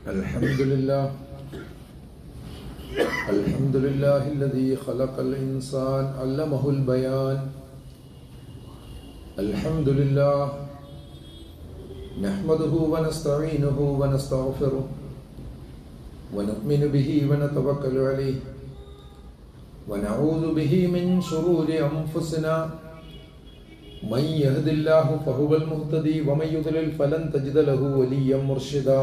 الحمد لله الحمد لله الذي خلق الإنسان علمه البيان الحمد لله نحمده ونستعينه ونستغفره ونؤمن به ونتوكل عليه ونعوذ به من شرور أنفسنا من يهد الله فهو المهتدي ومن يضلل فلن تجد له وليا مرشدا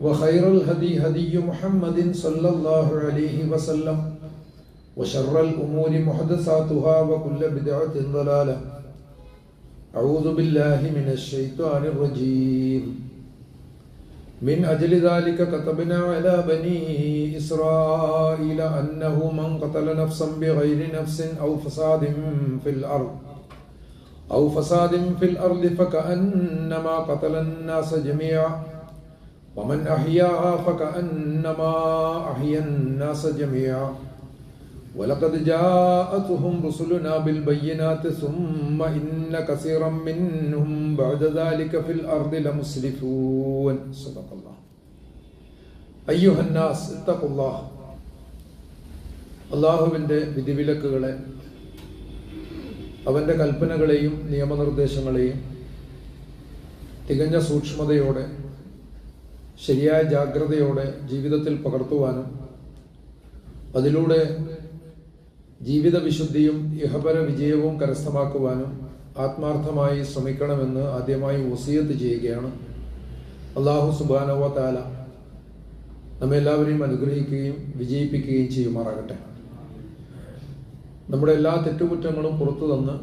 وخير الهدي هدي محمد صلى الله عليه وسلم وشر الأمور محدثاتها وكل بدعة ضلالة. أعوذ بالله من الشيطان الرجيم. من أجل ذلك كتبنا على بني إسرائيل أنه من قتل نفسا بغير نفس أو فساد في الأرض أو فساد في الأرض فكأنما قتل الناس جميعا. ومن أحياها فكأنما أحيا الناس جميعا ولقد جاءتهم رسلنا بالبينات ثم إن كثيرا منهم بعد ذلك في الأرض لمسرفون صدق الله أيها الناس اتقوا الله അള്ളാഹുവിൻ്റെ വിധിവിലക്കുകളെ അവൻ്റെ കൽപ്പനകളെയും നിയമനിർദ്ദേശങ്ങളെയും തികഞ്ഞ സൂക്ഷ്മതയോടെ ശരിയായ ജാഗ്രതയോടെ ജീവിതത്തിൽ പകർത്തുവാനും അതിലൂടെ ജീവിത വിശുദ്ധിയും ഇഹപര വിജയവും കരസ്ഥമാക്കുവാനും ആത്മാർത്ഥമായി ശ്രമിക്കണമെന്ന് ആദ്യമായി വസീയത്ത് ചെയ്യുകയാണ് അള്ളാഹു സുബാനവ താല നമ്മെല്ലാവരെയും അനുഗ്രഹിക്കുകയും വിജയിപ്പിക്കുകയും ചെയ്യുമാറാകട്ടെ. നമ്മുടെ എല്ലാ തെറ്റുകുറ്റങ്ങളും പുറത്തു തന്ന്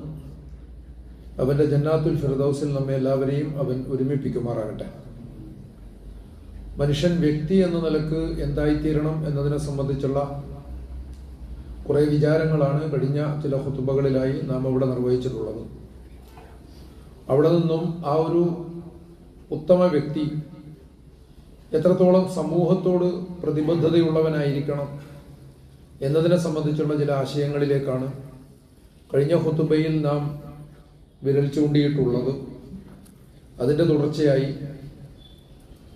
അവന്റെ ജന്നാത്തുൽ ഫിർദൌസിൽ നമ്മെ എല്ലാവരെയും അവൻ ഒരുമിപ്പിക്കുമാറാകട്ടെ. മനുഷ്യൻ വ്യക്തി എന്ന നിലയ്ക്ക് എന്തായിത്തീരണം എന്നതിനെ സംബന്ധിച്ചുള്ള കുറെ വിചാരങ്ങളാണ് കഴിഞ്ഞ ചില ഹുത്തുബകളിലായി നാം അവിടെ നിർവഹിച്ചിട്ടുള്ളത്. അവിടെ നിന്നും ആ ഒരു ഉത്തമ വ്യക്തി എത്രത്തോളം സമൂഹത്തോട് പ്രതിബദ്ധതയുള്ളവനായിരിക്കണം എന്നതിനെ സംബന്ധിച്ചുള്ള ചില ആശയങ്ങളിലേക്കാണ് കഴിഞ്ഞ ഹുത്തുബയിൽ നാം വിരൽ ചൂണ്ടിയിട്ടുള്ളത്. അതിന്റെ തുടർച്ചയായി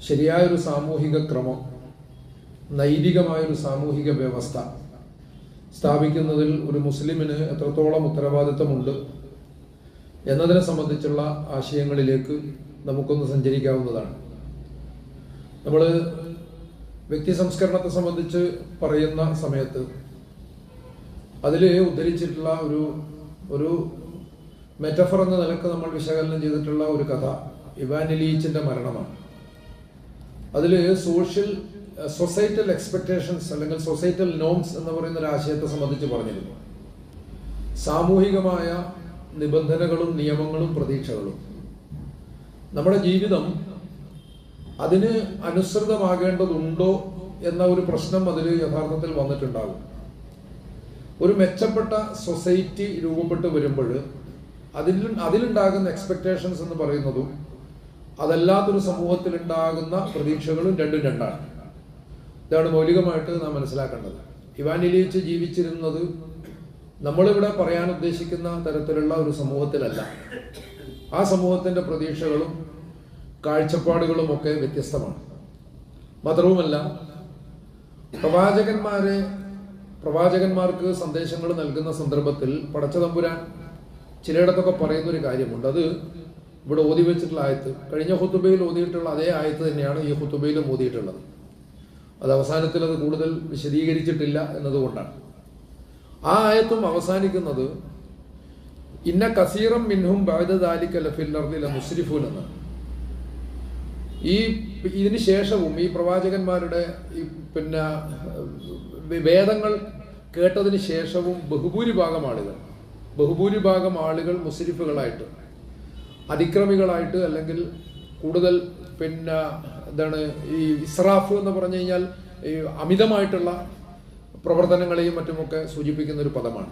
ശരിയായൊരു സാമൂഹിക ക്രമം നൈതികമായൊരു സാമൂഹിക വ്യവസ്ഥ സ്ഥാപിക്കുന്നതിൽ ഒരു മുസ്ലിമിന് എത്രത്തോളം ഉത്തരവാദിത്തമുണ്ട് എന്നതിനെ സംബന്ധിച്ചുള്ള ആശയങ്ങളിലേക്ക് നമുക്കൊന്ന് സഞ്ചരിക്കാവുന്നതാണ്. നമ്മൾ വ്യക്തി സംസ്കരണത്തെ സംബന്ധിച്ച് പറയുന്ന സമയത്ത് അതിൽ ഉദ്ധരിച്ചിട്ടുള്ള ഒരു ഒരു മെറ്റഫർ എന്ന നിലയ്ക്ക് നമ്മൾ വിശകലനം ചെയ്തിട്ടുള്ള ഒരു കഥ ഇവാനിലീച്ചിന്റെ മരണമാണ്. അതിൽ സോഷ്യൽ സൊസൈറ്റൽ എക്സ്പെക്ടേഷൻസ് അല്ലെങ്കിൽ സൊസൈറ്റൽ നോംസ് എന്ന് പറയുന്ന ഒരു ആശയത്തെ സംബന്ധിച്ച് പറഞ്ഞിരുന്നു. സാമൂഹികമായ നിബന്ധനകളും നിയമങ്ങളും പ്രതീക്ഷകളും. നമ്മുടെ ജീവിതം അതിന് അനുസൃതമാകേണ്ടതുണ്ടോ എന്ന ഒരു പ്രശ്നം അതിൽ യഥാർത്ഥത്തിൽ വന്നിട്ടുണ്ടാകും. ഒരു മെച്ചപ്പെട്ട സൊസൈറ്റി രൂപപ്പെട്ട് വരുമ്പോൾ അതിൽ അതിലുണ്ടാകുന്ന എക്സ്പെക്ടേഷൻസ് എന്ന് പറയുന്നതും അതല്ലാത്തൊരു സമൂഹത്തിൽ ഉണ്ടാകുന്ന പ്രതീക്ഷകളും രണ്ടും രണ്ടാണ്. ഇതാണ് മൗലികമായിട്ട് നാം മനസ്സിലാക്കേണ്ടത്. ഇവാനിലിച്ച് ജീവിച്ചിരുന്നത് നമ്മളിവിടെ പറയാൻ ഉദ്ദേശിക്കുന്ന തരത്തിലുള്ള ഒരു സമൂഹത്തിലല്ല. ആ സമൂഹത്തിന്റെ പ്രതീക്ഷകളും കാഴ്ചപ്പാടുകളും ഒക്കെ വ്യത്യസ്തമാണ്. മാത്രവുമല്ല പ്രവാചകന്മാരെ പ്രവാചകന്മാർക്ക് സന്ദേശങ്ങൾ നൽകുന്ന സന്ദർഭത്തിൽ പടച്ചതമ്പുരാൻ ചിലയിടത്തൊക്കെ പറയുന്ന ഒരു കാര്യമുണ്ട്. അത് ഇവിടെ ഓതി വെച്ചിട്ടുള്ള ആയത്ത് കഴിഞ്ഞ ഹുത്തുബയിൽ ഓതിയിട്ടുള്ള അതേ ആയത്ത് തന്നെയാണ് ഈ ഹുത്തുബയിലും ഓതിയിട്ടുള്ളത്. അത് അവസാനത്തിൽ അത് കൂടുതൽ വിശദീകരിച്ചിട്ടില്ല എന്നതുകൊണ്ടാണ്. ആ ആയത്തും അവസാനിക്കുന്നത് ഇന്ന കസീറം മിൻഹും ബാധദാലിക്ക ലഫില്ലർദില മുസ്രിഫുൽ എന്നാണ്. ഈ ഇതിന് ശേഷവും ഈ പ്രവാചകന്മാരുടെ പിന്നെ വേദങ്ങൾ കേട്ടതിന് ശേഷവും ബഹുഭൂരിഭാഗം ആളുകൾ ബഹുഭൂരിഭാഗം ആളുകൾ മുസ്ലിഫുകളായിട്ട് അതിക്രമികളായിട്ട് അല്ലെങ്കിൽ കൂടുതൽ പിന്നെ എന്താണ് ഈ ഇസ്രാഫ് എന്ന് പറഞ്ഞു കഴിഞ്ഞാൽ ഈ അമിതമായിട്ടുള്ള പ്രവർത്തനങ്ങളെയും മറ്റുമൊക്കെ സൂചിപ്പിക്കുന്ന ഒരു പദമാണ്.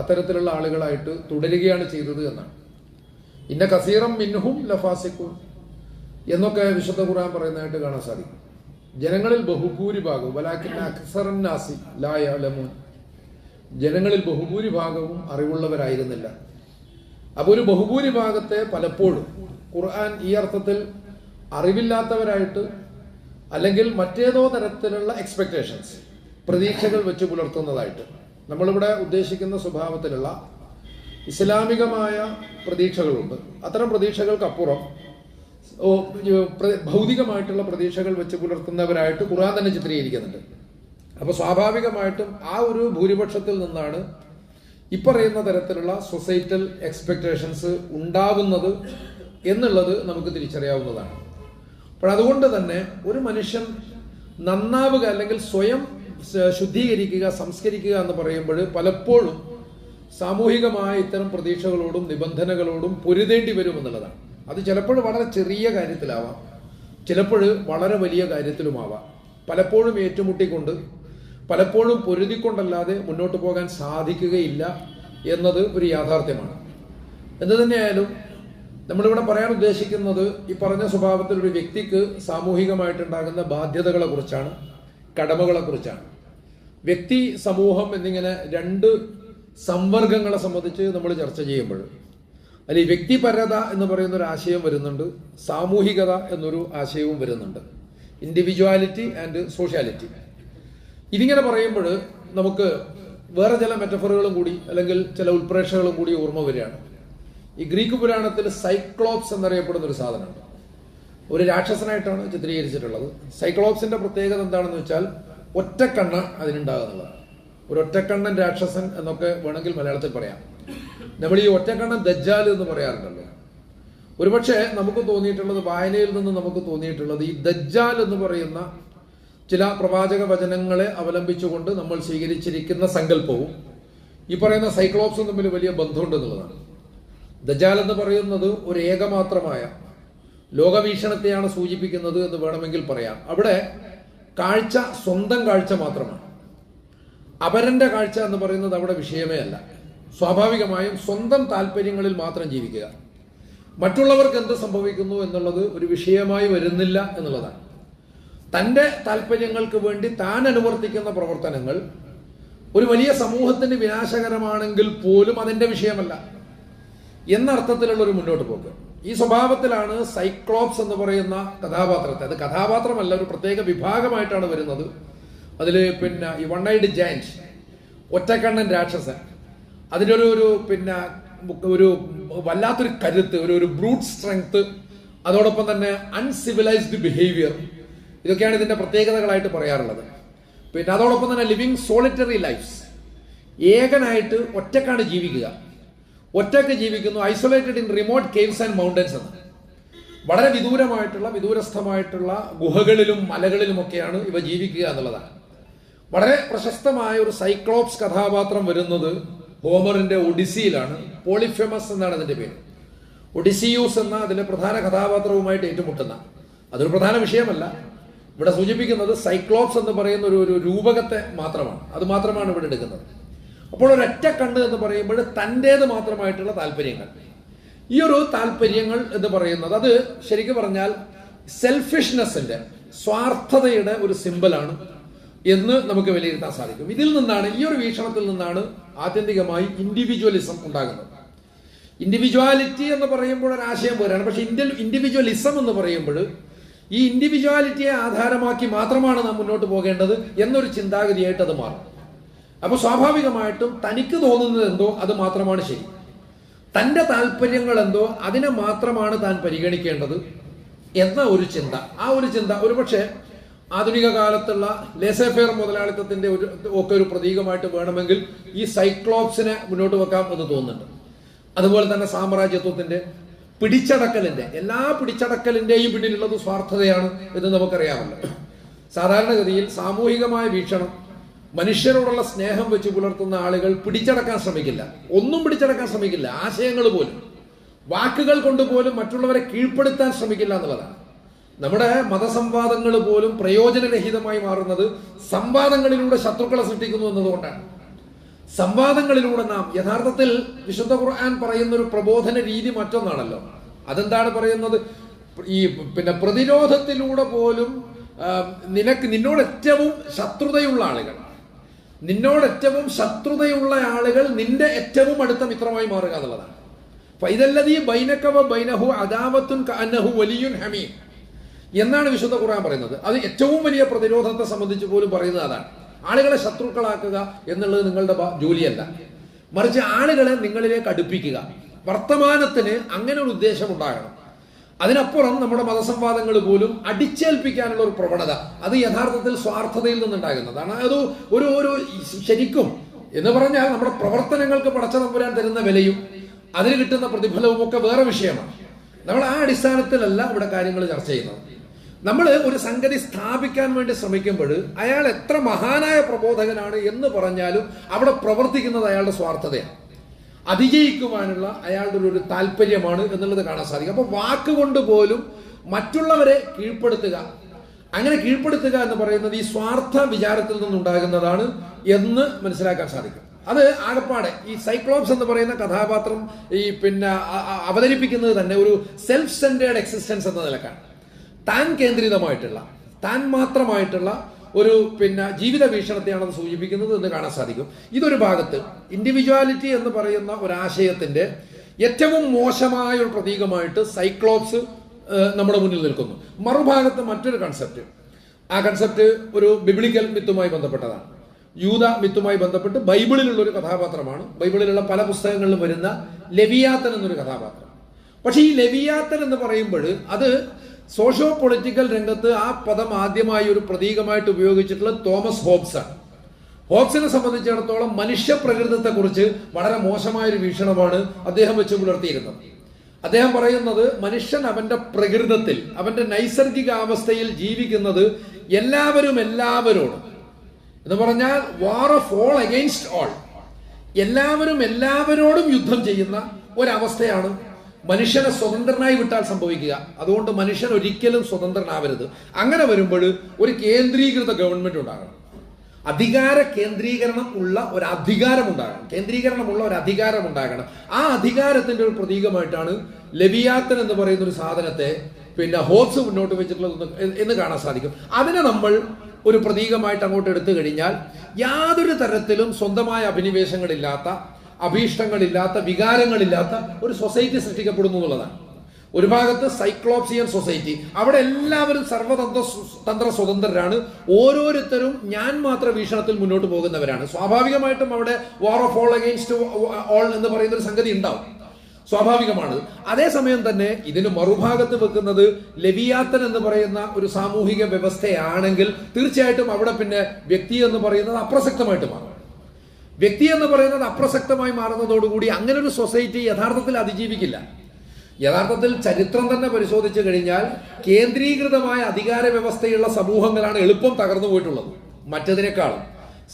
അത്തരത്തിലുള്ള ആളുകളായിട്ട് തുടരുകയാണ് ചെയ്തത് എന്നാണ്. ഇന്ന കസീറം മിൻഹും ലഫാസിക്കും എന്നൊക്കെ വിശുദ്ധ ഖുർആൻ പറയുന്നതായിട്ട് കാണാൻ സാധിക്കും. ജനങ്ങളിൽ ബഹുഭൂരിഭാഗവും നാസി ലായ ലമോൻ ജനങ്ങളിൽ ബഹുഭൂരിഭാഗവും അറിവുള്ളവരായിരുന്നില്ല. അപ്പോൾ ഒരു ബഹുഭൂരിഭാഗത്തെ പലപ്പോഴും ഖുർആൻ ഈ അർത്ഥത്തിൽ അറിവില്ലാത്തവരായിട്ട് അല്ലെങ്കിൽ മറ്റേതോ തരത്തിലുള്ള എക്സ്പെക്ടേഷൻസ് പ്രതീക്ഷകൾ വെച്ച് പുലർത്തുന്നതായിട്ട്. നമ്മളിവിടെ ഉദ്ദേശിക്കുന്ന സ്വഭാവത്തിലുള്ള ഇസ്ലാമികമായ പ്രതീക്ഷകളുണ്ട്. അത്തരം പ്രതീക്ഷകൾക്കപ്പുറം ഭൗതികമായിട്ടുള്ള പ്രതീക്ഷകൾ വെച്ച് പുലർത്തുന്നവരായിട്ട് ഖുർആൻ തന്നെ ചിത്രീകരിക്കുന്നുണ്ട്. അപ്പോൾ സ്വാഭാവികമായിട്ടും ആ ഒരു ഭൂരിപക്ഷത്തിൽ നിന്നാണ് ഇപ്പറയുന്ന തരത്തിലുള്ള സൊസൈറ്റൽ എക്സ്പെക്ടേഷൻസ് ഉണ്ടാകുന്നത് എന്നുള്ളത് നമുക്ക് തിരിച്ചറിയാവുന്നതാണ്. അപ്പോൾ അതുകൊണ്ട് തന്നെ ഒരു മനുഷ്യൻ നന്നാവുക അല്ലെങ്കിൽ സ്വയം ശുദ്ധീകരിക്കുക സംസ്കരിക്കുക എന്ന് പറയുമ്പോൾ പലപ്പോഴും സാമൂഹികമായ ഇത്തരം പ്രതീക്ഷകളോടും നിബന്ധനകളോടും പൊരുതേണ്ടി വരും എന്നുള്ളതാണ്. അത് ചിലപ്പോൾ വളരെ ചെറിയ കാര്യത്തിലാവാം. ചിലപ്പോൾ വളരെ വലിയ കാര്യത്തിലുമാവാം. പലപ്പോഴും ഏറ്റുമുട്ടിക്കൊണ്ട് പലപ്പോഴും പൊരുതിക്കൊണ്ടല്ലാതെ മുന്നോട്ട് പോകാൻ സാധിക്കുകയില്ല എന്നത് ഒരു യാഥാർത്ഥ്യമാണ്. എന്തു തന്നെയായാലും നമ്മളിവിടെ പറയാൻ ഉദ്ദേശിക്കുന്നത് ഈ പറഞ്ഞ സ്വഭാവത്തിൽ ഒരു വ്യക്തിക്ക് സാമൂഹികമായിട്ടുണ്ടാകുന്ന ബാധ്യതകളെ കുറിച്ചാണ് കടമകളെ കുറിച്ചാണ് വ്യക്തി സമൂഹം എന്നിങ്ങനെ രണ്ട് സംവർഗങ്ങളെ സംബന്ധിച്ച് നമ്മൾ ചർച്ച ചെയ്യുമ്പോൾ ഈ വ്യക്തിപരത എന്ന് പറയുന്ന ഒരു ആശയം വരുന്നുണ്ട് സാമൂഹികത എന്നൊരു ആശയവും വരുന്നുണ്ട്. ഇൻഡിവിജ്വാലിറ്റി ആൻഡ് സോഷ്യാലിറ്റി ഇതിങ്ങനെ പറയുമ്പോൾ നമുക്ക് വേറെ ചില മെറ്റഫറുകളും കൂടി അല്ലെങ്കിൽ ചില ഉൾപ്രേക്ഷകളും കൂടി ഓർമ്മ വരികയാണ്. ഈ ഗ്രീക്ക് പുരാണത്തിൽ സൈക്ലോപ്സ് എന്നറിയപ്പെടുന്ന ഒരു സാധനമുണ്ട്. ഒരു രാക്ഷസനായിട്ടാണ് ചിത്രീകരിച്ചിട്ടുള്ളത്. സൈക്ലോപ്സിന്റെ പ്രത്യേകത എന്താണെന്ന് വെച്ചാൽ ഒറ്റക്കണ്ണ അതിനുണ്ടാകുന്നതാണ് ഒരു ഒറ്റക്കണ്ണൻ രാക്ഷസൻ എന്നൊക്കെ വേണമെങ്കിൽ മലയാളത്തിൽ പറയാം. നമ്മൾ ഈ ഒറ്റക്കണ്ണൻ ദജ്ജാൽ എന്ന് പറയാറുണ്ടല്ലോ. ഒരുപക്ഷെ നമുക്ക് തോന്നിയിട്ടുള്ളത് വായനയിൽ നിന്ന് നമുക്ക് തോന്നിയിട്ടുള്ളത് ഈ ദജ്ജാൽ എന്ന് പറയുന്ന ചില പ്രവാചക വചനങ്ങളെ അവലംബിച്ചുകൊണ്ട് നമ്മൾ സ്വീകരിച്ചിരിക്കുന്ന സങ്കല്പവും ഈ പറയുന്ന സൈക്ലോപ്സും തമ്മിൽ വലിയ ബന്ധമുണ്ട് എന്നുള്ളതാണ്. ദജാൽ എന്ന് പറയുന്നത് ഒരു ഏകമാത്രമായ ലോകവീക്ഷണത്തെയാണ് സൂചിപ്പിക്കുന്നത് എന്ന് വേണമെങ്കിൽ പറയാം. അവിടെ കാഴ്ച സ്വന്തം കാഴ്ച മാത്രമാണ്. അപരന്റെ കാഴ്ച എന്ന് പറയുന്നത് അവിടെ വിഷയമേ അല്ല. സ്വാഭാവികമായും സ്വന്തം താല്പര്യങ്ങളിൽ മാത്രം ജീവിക്കുക. മറ്റുള്ളവർക്ക് എന്ത് സംഭവിക്കുന്നു എന്നുള്ളത് ഒരു വിഷയമായി വരുന്നില്ല എന്നുള്ളതാണ്. തന്റെ താല്പര്യങ്ങൾക്ക് വേണ്ടി താൻ അനുവർത്തിക്കുന്ന പ്രവർത്തനങ്ങൾ ഒരു വലിയ സമൂഹത്തിന് വിനാശകരമാണെങ്കിൽ പോലും അതിന്റെ വിഷയമല്ല എന്നർത്ഥത്തിലുള്ള ഒരു മുന്നോട്ട് പോക്ക്. ഈ സ്വഭാവത്തിലാണ് സൈക്ലോപ്സ് എന്ന് പറയുന്ന കഥാപാത്രത്തെ. അത് കഥാപാത്രമല്ല ഒരു പ്രത്യേക വിഭാഗമായിട്ടാണ് വരുന്നത്. അതിൽ പിന്നെ ഈ വൺ ഐഡ് ജയന്റ് ഒറ്റക്കണ്ണൻ രാക്ഷസൻ. അതിന്റെ ഒരു പിന്നെ ഒരു വല്ലാത്തൊരു കരുത്ത് ഒരു ഒരു ബ്രൂട്ട് സ്ട്രെങ്ത് അതോടൊപ്പം തന്നെ അൺസിവിലൈസ്ഡ് ബിഹേവിയർ ഇതൊക്കെയാണ് ഇതിന്റെ പ്രത്യേകതകളായിട്ട് പറയാറുള്ളത്. പിന്നെ അതോടൊപ്പം തന്നെ ലിവിങ് സോളിറ്ററി ലൈഫ്സ് ഏകനായിട്ട് ഒറ്റക്കാണ് ജീവിക്കുക. ഒറ്റയ്ക്ക് ജീവിക്കുന്നു isolated in remote caves and mountains എന്ന്. വളരെ വിദൂരമായിട്ടുള്ള വിദൂരസ്ഥമായിട്ടുള്ള ഗുഹകളിലും മലകളിലുമൊക്കെയാണ് ഇവ ജീവിക്കുക എന്നുള്ളതാണ്. വളരെ പ്രശസ്തമായ ഒരു സൈക്ലോപ്സ് കഥാപാത്രം വരുന്നത് ഹോമറിന്റെ ഒഡിസിയിലാണ് പോളിഫെമസ് എന്നാണ് അതിന്റെ പേര്. ഒഡിസിയൂസ് എന്ന അതിലെ പ്രധാന കഥാപാത്രവുമായിട്ട് ഏറ്റുമുട്ടുന്ന. അതൊരു പ്രധാന വിഷയമല്ല. ഇവിടെ സൂചിപ്പിക്കുന്നത് സൈക്ലോപ്സ് എന്ന് പറയുന്ന ഒരു ഒരു രൂപകത്തെ മാത്രമാണ്. അത് മാത്രമാണ് ഇവിടെ എടുക്കുന്നത്. അപ്പോൾ ഒരൊറ്റ കണ്ണ് എന്ന് പറയുമ്പോൾ തന്റേത് മാത്രമായിട്ടുള്ള താല്പര്യങ്ങൾ. ഈ ഒരു താല്പര്യങ്ങൾ എന്ന് പറയുന്നത് അത് ശരിക്കും പറഞ്ഞാൽ സെൽഫിഷ്നെസ്സിന്റെ സ്വാർത്ഥതയുടെ ഒരു സിമ്പലാണ് എന്ന് നമുക്ക് വിലയിരുത്താൻ സാധിക്കും. ഇതിൽ നിന്നാണ് ഈ ഒരു വീക്ഷണത്തിൽ നിന്നാണ് ആത്യന്തികമായി ഇൻഡിവിജ്വലിസം ഉണ്ടാകുന്നത്. ഇൻഡിവിജ്വാലിറ്റി എന്ന് പറയുമ്പോൾ ഒരു ആശയം പോരാണ് പക്ഷെ ഇൻഡിവിജ്വലിസം എന്ന് പറയുമ്പോൾ ഈ ഇൻഡിവിജ്വാലിറ്റിയെ ആധാരമാക്കി മാത്രമാണ് നാം മുന്നോട്ട് പോകേണ്ടത് എന്നൊരു ചിന്താഗതിയായിട്ട് അത് മാറും. അപ്പൊ സ്വാഭാവികമായിട്ടും തനിക്ക് തോന്നുന്നത് എന്തോ അത് മാത്രമാണ് ശരി. തന്റെ താല്പര്യങ്ങൾ എന്തോ അതിനെ മാത്രമാണ് താൻ പരിഗണിക്കേണ്ടത് എന്ന ഒരു ചിന്ത. ആ ഒരു ചിന്ത ഒരുപക്ഷെ ആധുനിക കാലത്തുള്ള ലേസഫെയർ മുതലാളിത്തത്തിന്റെ ഒരു ഒക്കെ ഒരു പ്രതീകമായിട്ട് വേണമെങ്കിൽ ഈ സൈക്ലോപ്സിനെ മുന്നോട്ട് വെക്കാം എന്ന് തോന്നുന്നുണ്ട്. അതുപോലെ തന്നെ സാമ്രാജ്യത്വത്തിന്റെ പിടിച്ചടക്കലിന്റെ എല്ലാ പിടിച്ചടക്കലിന്റെയും പിന്നിലുള്ളത് സ്വാർത്ഥതയാണ് എന്ന് നമുക്കറിയാമല്ലോ. സാധാരണഗതിയിൽ സാമൂഹികമായ വീക്ഷണം മനുഷ്യരോടുള്ള സ്നേഹം വെച്ച് പുലർത്തുന്ന ആളുകൾ പിടിച്ചടക്കാൻ ശ്രമിക്കില്ല. ഒന്നും പിടിച്ചടക്കാൻ ശ്രമിക്കില്ല. ആശയങ്ങൾ പോലും വാക്കുകൾ കൊണ്ട് പോലും മറ്റുള്ളവരെ കീഴ്പ്പെടുത്താൻ ശ്രമിക്കില്ല എന്നുള്ളതാണ്. നമ്മുടെ മതസംവാദങ്ങൾ പോലും പ്രയോജനരഹിതമായി മാറുന്നത് സംവാദങ്ങളിലൂടെ ശത്രുക്കളെ സൃഷ്ടിക്കുന്നു എന്നതുകൊണ്ടാണ്. സംവാദങ്ങളിലൂടെ നാം യഥാർത്ഥത്തിൽ വിശുദ്ധ ഖുർആൻ പറയുന്ന ഒരു പ്രബോധന രീതി മറ്റൊന്നാണല്ലോ. അതെന്താണ് പറയുന്നത്? ഈ പിന്നെ പ്രതിരോധത്തിലൂടെ പോലും നിനക്ക് നിന്നോട് ഏറ്റവും ശത്രുതയുള്ള ആളുകൾ. നിന്നോട് ഏറ്റവും ശത്രുതയുള്ള ആളുകൾ നിന്റെ ഏറ്റവും അടുത്ത മിത്രമായി മാറുക എന്നുള്ളതാണ്. ഫൈതല്ലതീ ബൈനക്കവ ബൈനഹു അദാവത്തുൻ കഅന്നഹു വലിയുൻ ഹമീം എന്നാണ് വിശുദ്ധ ഖുർആൻ പറയുന്നത്. അത് ഏറ്റവും വലിയ പ്രതിരോധത്തെ സംബന്ധിച്ച് പോലും പറയുന്നത് അതാണ്. ആളുകളെ ശത്രുക്കളാക്കുക എന്നുള്ളത് നിങ്ങളുടെ ജോലിയല്ല. മറിച്ച് ആളുകളെ നിങ്ങളിലേക്ക് അടുപ്പിക്കുക. വർത്തമാനത്തിന് അങ്ങനെ ഒരു ഉദ്ദേശം ഉണ്ടാകണം. അതിനപ്പുറം നമ്മുടെ മതസംവാദങ്ങൾ പോലും അടിച്ചേൽപ്പിക്കാനുള്ള ഒരു പ്രവണത അത് യഥാർത്ഥത്തിൽ സ്വാർത്ഥതയിൽ നിന്നുണ്ടാകുന്നതാണ് അത് ഒരു ഒരു ശരിക്കും എന്ന് പറഞ്ഞാൽ നമ്മുടെ പ്രവർത്തനങ്ങൾക്ക് പടച്ച നമ്പുരാൻ തരുന്ന വിലയും അതിന് കിട്ടുന്ന പ്രതിഫലവും ഒക്കെ വേറെ വിഷയമാണ്. നമ്മൾ ആ അടിസ്ഥാനത്തിലല്ല ഇവിടെ കാര്യങ്ങൾ ചർച്ച ചെയ്യുന്നത്. നമ്മൾ ഒരു സംഗതി സ്ഥാപിക്കാൻ വേണ്ടി ശ്രമിക്കുമ്പോൾ അയാൾ എത്ര മഹാനായ പ്രബോധകനാണ് എന്ന് പറഞ്ഞാലും അവിടെ പ്രവർത്തിക്കുന്നത് അയാളുടെ സ്വാർത്ഥതയാണ്. അതിജയിക്കുവാനുള്ള അയാളുടെ ഒരു- താല്പര്യമാണ് എന്നുള്ളത് കാണാൻ സാധിക്കും. അപ്പൊ വാക്കുകൊണ്ട് പോലും മറ്റുള്ളവരെ കീഴ്പ്പെടുത്തുക അങ്ങനെ കീഴ്പ്പെടുത്തുക എന്ന് പറയുന്നത് ഈ സ്വാർത്ഥ വിചാരത്തിൽ നിന്നുണ്ടാകുന്നതാണ് എന്ന് മനസ്സിലാക്കാൻ സാധിക്കും. അത് ആകപ്പാടെ ഈ സൈക്ലോപ്സ് എന്ന് പറയുന്ന കഥാപാത്രം ഈ പിന്നെ അവതരിപ്പിക്കുന്നത് തന്നെ ഒരു സെൽഫ് സെന്റേഡ് എക്സിസ്റ്റൻസ് എന്ന നിലക്കാണ്. താൻ കേന്ദ്രിതമായിട്ടുള്ള താൻ മാത്രമായിട്ടുള്ള ഒരു പിന്നെ ജീവിത വീക്ഷണത്തെയാണ് അത് സൂചിപ്പിക്കുന്നത് എന്ന് കാണാൻ സാധിക്കും. ഇതൊരു ഭാഗത്ത് ഇൻഡിവിജ്വാലിറ്റി എന്ന് പറയുന്ന ഒരു ആശയത്തിന്റെ ഏറ്റവും മോശമായ ഒരു പ്രതീകമായിട്ട് സൈക്ലോപ്സ് നമ്മുടെ മുന്നിൽ നിൽക്കുന്നു. മറുഭാഗത്ത് മറ്റൊരു കൺസെപ്റ്റ് ആ കൺസെപ്റ്റ് ഒരു ബിബിളിക്കൽ മിത്തുമായി ബന്ധപ്പെട്ടതാണ്. യൂത മിത്തുമായി ബന്ധപ്പെട്ട് ബൈബിളിലുള്ള ഒരു കഥാപാത്രമാണ്. ബൈബിളിലുള്ള പല പുസ്തകങ്ങളിലും വരുന്ന ലെവിയാത്തൻ എന്നൊരു കഥാപാത്രം. പക്ഷേ ഈ ലെവിയാത്തൻ എന്ന് പറയുമ്പോൾ അത് സോഷ്യോ പൊളിറ്റിക്കൽ രംഗത്ത് ആ പദം ആദ്യമായി ഒരു പ്രതീകമായിട്ട് ഉപയോഗിച്ചിട്ടുള്ളത് തോമസ് ഹോബ്സ് ആണ്. ഹോബ്സിനെ സംബന്ധിച്ചിടത്തോളം മനുഷ്യ പ്രകൃതത്തെക്കുറിച്ച് വളരെ മോശമായൊരു വീക്ഷണമാണ് അദ്ദേഹം വെച്ച് പുലർത്തിയിരുന്നത്. അദ്ദേഹം പറയുന്നത് മനുഷ്യൻ അവന്റെ പ്രകൃതത്തിൽ അവന്റെ നൈസർഗിക അവസ്ഥയിൽ ജീവിക്കുന്നത് എല്ലാവരും എല്ലാവരോടും. എന്ന് പറഞ്ഞാൽ war of all against all എല്ലാവരും എല്ലാവരോടും യുദ്ധം ചെയ്യുന്ന ഒരവസ്ഥയാണ് മനുഷ്യനെ സ്വതന്ത്രനായി വിട്ടാൽ സംഭവിക്കുക. അതുകൊണ്ട് മനുഷ്യൻ ഒരിക്കലും സ്വതന്ത്രനാവരുത്. അങ്ങനെ വരുമ്പോൾ ഒരു കേന്ദ്രീകൃത ഗവൺമെന്റ് ഉണ്ടാകണം. അധികാര കേന്ദ്രീകരണം ഉള്ള ഒരു അധികാരം ഉണ്ടാകണം. കേന്ദ്രീകരണമുള്ള ഒരു അധികാരം ഉണ്ടാകണം. ആ അധികാരത്തിന്റെ ഒരു പ്രതീകമായിട്ടാണ് ലബിയാത്തൻ എന്ന് പറയുന്ന ഒരു സാധനത്തെ പിന്നെ ഹോസ് മുന്നോട്ട് വെച്ചിട്ടുള്ളത് എന്ന് കാണാൻ സാധിക്കും. അതിനെ നമ്മൾ ഒരു പ്രതീകമായിട്ട് അങ്ങോട്ട് എടുത്തു കഴിഞ്ഞാൽ യാതൊരു തരത്തിലും സ്വന്തമായ അഭിനിവേശങ്ങളില്ലാത്ത അഭീഷ്ടങ്ങളില്ലാത്ത വികാരങ്ങളില്ലാത്ത ഒരു സൊസൈറ്റി സൃഷ്ടിക്കപ്പെടുന്നു എന്നുള്ളതാണ്. ഒരു ഭാഗത്ത് സൈക്ലോപ്സിയൻ സൊസൈറ്റി. അവിടെ എല്ലാവരും സർവതന്ത്ര തന്ത്ര സ്വതന്ത്രരാണ്. ഓരോരുത്തരും ഞാൻ മാത്രം വീക്ഷണത്തിൽ മുന്നോട്ട് പോകുന്നവരാണ്. സ്വാഭാവികമായിട്ടും അവിടെ war of all against all എന്ന് പറയുന്ന ഒരു സംഗതി ഉണ്ടാവും. സ്വാഭാവികമാണ്. അതേസമയം തന്നെ ഇതിന് മറുഭാഗത്ത് വെക്കുന്നത് ലവിയാത്തൻ എന്ന് പറയുന്ന ഒരു സാമൂഹിക വ്യവസ്ഥയാണെങ്കിൽ തീർച്ചയായിട്ടും അവിടെ പിന്നെ വ്യക്തി എന്ന് പറയുന്നത് അപ്രസക്തമായിട്ട് മാറും. വ്യക്തി എന്ന് പറയുന്നത് അപ്രസക്തമായി മാറുന്നതോടുകൂടി അങ്ങനെ ഒരു സൊസൈറ്റി യഥാർത്ഥത്തിൽ അതിജീവിക്കില്ല. യഥാർത്ഥത്തിൽ ചരിത്രം തന്നെ പരിശോധിച്ചു കഴിഞ്ഞാൽ കേന്ദ്രീകൃതമായ അധികാര വ്യവസ്ഥയുള്ള സമൂഹങ്ങളാണ് എളുപ്പം തകർന്നു പോയിട്ടുള്ളത്. മറ്റതിനേക്കാളും.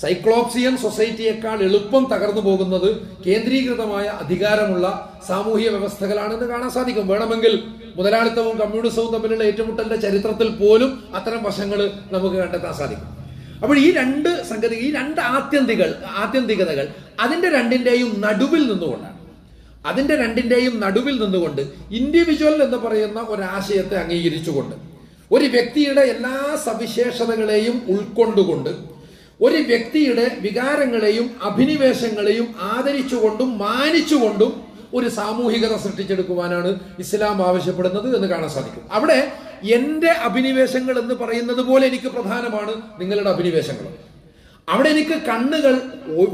സൈക്ലോപ്സിയൻ സൊസൈറ്റിയേക്കാൾ എളുപ്പം തകർന്നു പോകുന്നത് കേന്ദ്രീകൃതമായ അധികാരമുള്ള സാമൂഹിക വ്യവസ്ഥകളാണെന്ന് കാണാൻ സാധിക്കും. വേണമെങ്കിൽ മുതലാളിത്തവും കമ്മ്യൂണിസവും തമ്മിലുള്ള ഏറ്റുമുട്ടലിന്റെ ചരിത്രത്തിൽ പോലും അത്തരം വശങ്ങൾ നമുക്ക് കണ്ടെത്താൻ സാധിക്കും. അപ്പോൾ ഈ രണ്ട് സംഗതി ഈ രണ്ട് ആത്യന്തികൾ ആത്യന്തികതകൾ അതിന്റെ രണ്ടിന്റെയും നടുവിൽ നിന്നുകൊണ്ടാണ്. അതിന്റെ രണ്ടിന്റെയും നടുവിൽ നിന്നുകൊണ്ട് ഇൻഡിവിജ്വൽ എന്ന് പറയുന്ന ഒരാശയത്തെ അംഗീകരിച്ചുകൊണ്ട് ഒരു വ്യക്തിയുടെ എല്ലാ സവിശേഷതകളെയും ഉൾക്കൊണ്ടുകൊണ്ട് ഒരു വ്യക്തിയുടെ വികാരങ്ങളെയും അഭിനിവേശങ്ങളെയും ആദരിച്ചുകൊണ്ടും മാനിച്ചുകൊണ്ടും ഒരു സാമൂഹികത സൃഷ്ടിച്ചെടുക്കുവാനാണ് ഇസ്ലാം ആവശ്യപ്പെടുന്നത് എന്ന് കാണാൻ സാധിക്കും. അവിടെ എന്റെ അഭിനിവേശങ്ങൾ എന്ന് പറയുന്നത് പോലെ എനിക്ക് പ്രധാനമാണ് നിങ്ങളുടെ അഭിനിവേശങ്ങൾ. അവിടെ എനിക്ക് കണ്ണുകൾ